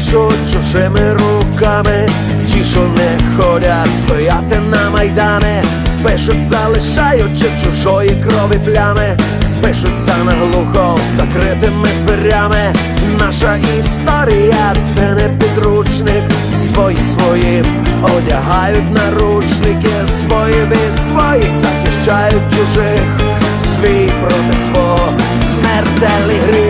пишуть чужими руками, ті, що не ходять стояти на майдани, пишуть, залишаючи чужої крові плями, пишуться наглухо закритими дверями. Наша історія це не підручник, свої свої одягають наручники, свої від своїх захищають чужих, свій проти свого смертельний гріх,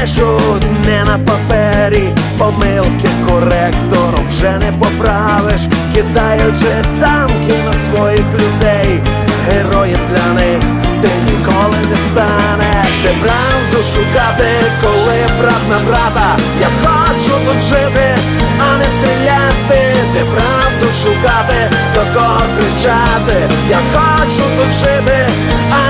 Пишуть не на папері, помилки коректором вже не поправиш, кидаючи танки на своїх людей, героїв для них ти ніколи не станеш. Де правду шукати, коли брат на брата. Я хочу тут жити, а не стріляти, де правду шукати, до кого кричати. Я хочу тут жити, а